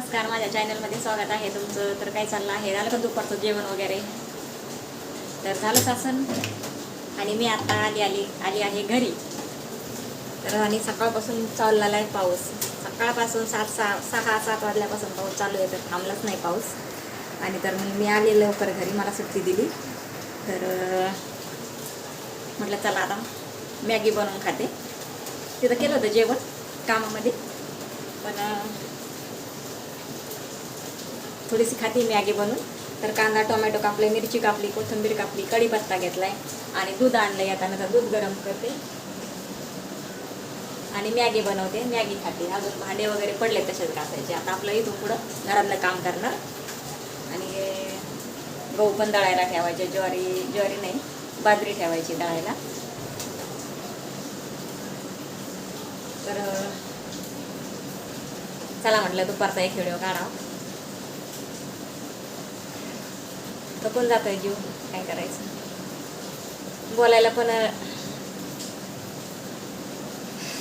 नमस्कार माझ्या चॅनलमध्ये स्वागत आहे तुमचं. तर काय चाललं आहे? झालं का दुपारचं जेवण वगैरे? तर झालंच सासन आणि मी आता आली आली आली आहे घरी. तर आणि सकाळपासून चाललेला आहे पाऊस. सकाळपासून सात सहा सहा सात वाजल्यापासून पाऊस चालू आहे तर थांबलाच नाही पाऊस. आणि तर मग मी आले लवकर घरी मला सुट्टी दिली. तर म्हटलं चला आता मॅगी बनवून खाते. तिथं केलं होतं जेवण कामामध्ये. पण थोडीशी खाती मॅगी बनवून तर कांदा टोमॅटो कापले मिरची कापली कोथिंबीर कापली कढीपत्ता घेतलाय आणि दूध आणलं येताना आता दूध गरम करते आणि मॅगी बनवते. मॅगी खाते. अजून भांडे वगैरे पडले तसेच घासायचे. आता आपलं इथून पुढं घरातलं काम करणार. आणि गहू पण दळायला ठेवायचे. ज्वारी ज्वारी नाही बाजरी ठेवायची दळायला. तर चला म्हटलं दुपारचा एक व्हिडिओ काढा थकून जातोय जीव. काय करायचं? बोलायला पण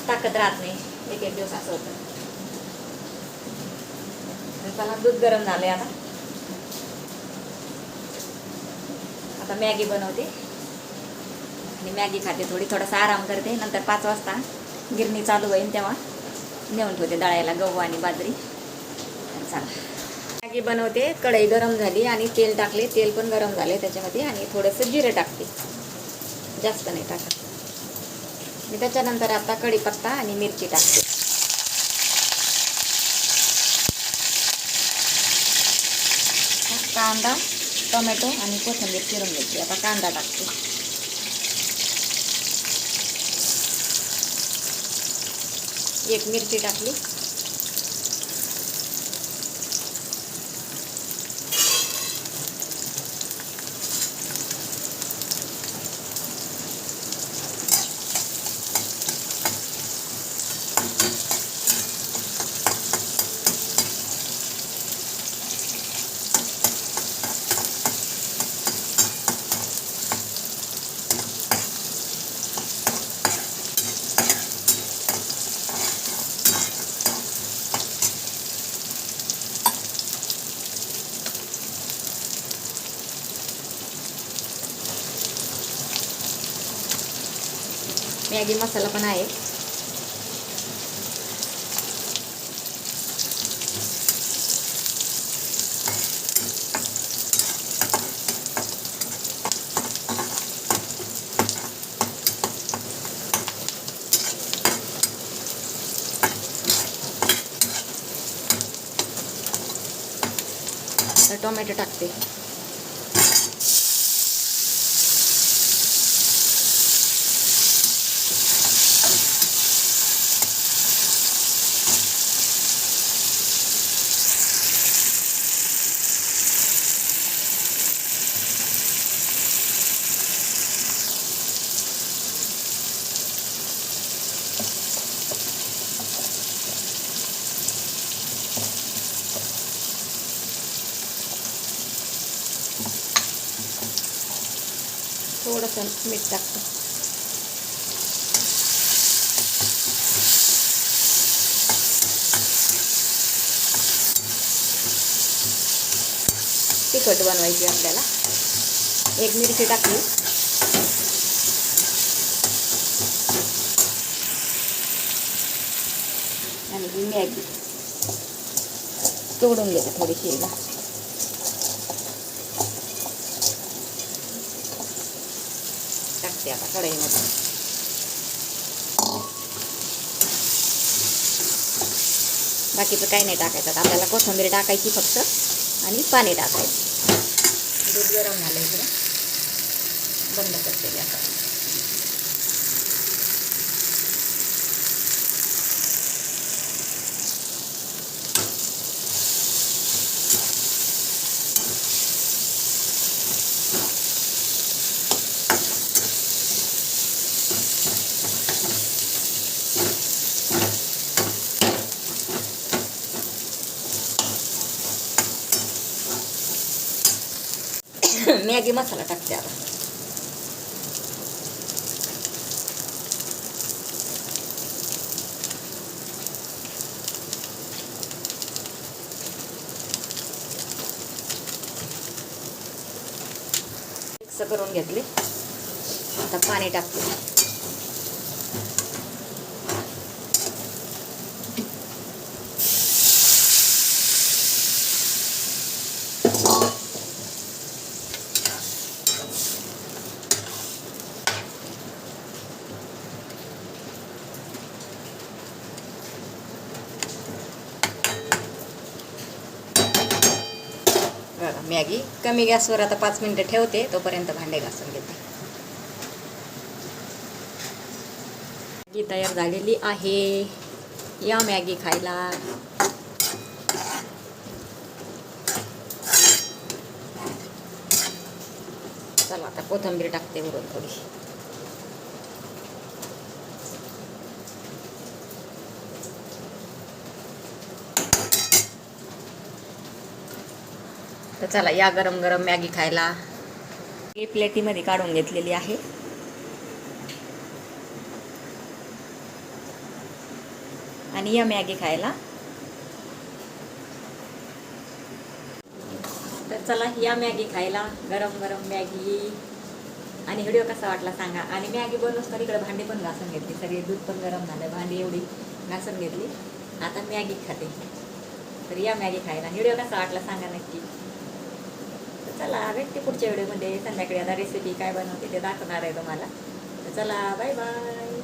ताकद राहत नाही. एक एक दिवस असं होतं. तर चला दूध गरम झालंय आता. आता मॅगी बनवते. आणि मॅगी खाते थोडी थोडासा आराम करते. नंतर पाच वाजता गिरणी चालू होईल तेव्हा. नेऊन ठेवते दळायला गहू आणि बाजरी. चला. मॅगी बनवते. कढई गरम झाली आणि तेल टाकले. तेल पण गरम झाले त्याच्यामध्ये आणि थोडंसं जिरे टाकते. जास्त नाही टाकत. मी त्याच्यानंतर आता कढीपत्ता आणि मिरची टाकते. कांदा टोमॅटो आणि कोथिंबीर चिरून घ्यायची आता कांदा टाकते. एक मिरची टाकली. मॅगी मसाला पण आहे. टोमॅटो टाकते. थोडंसं मीठ टाकतो. तिखट बनवायची आपल्याला. एक मिरची टाकली. आणि मॅगी. तोडून घेते थोडीशी हिला टाकते आता कढईमध्ये. बाकीचं काही नाही टाकायचं. आपल्याला कोथिंबीर टाकायची फक्त आणि पाणी टाकायचं. दूध गरम झालं इकडे. बंद करते आता. मॅगी मसाला टाकते आता. मिक्स करून घेतली. आता पाणी टाकते. मॅगी. कमी गॅसवर आता पाच मिनटं ठेवते तोपर्यंत भांडे घासून घेते. मॅगी तयार झालेली आहे. या मॅगी खायला. चला आता कोथिंबीर टाकते वरून थोडी तर चला या गरम गरम मॅगी खायला. ही प्लेटीमध्ये काढून घेतलेली आहे. आणि या मॅगी खायला. तर चला या मॅगी खायला. गरम गरम मॅगी. आणि व्हिडिओ कसा वाटला सांगा. आणि मॅगी बनवून तर इकडे भांडी पण घासून घेतली. सगळे दूध पण गरम झालं. भांडी एवढी घासून घेतली. आता मॅगी खाते. तर या मॅगी खायला. व्हिडिओ कसा वाटला सांगा नक्की. चला भेटते पुढच्या व्हिडिओमध्ये. संध्याकाळी आता रेसिपी काय बनवते ते दाखवणार आहे तुम्हाला. चला बाय बाय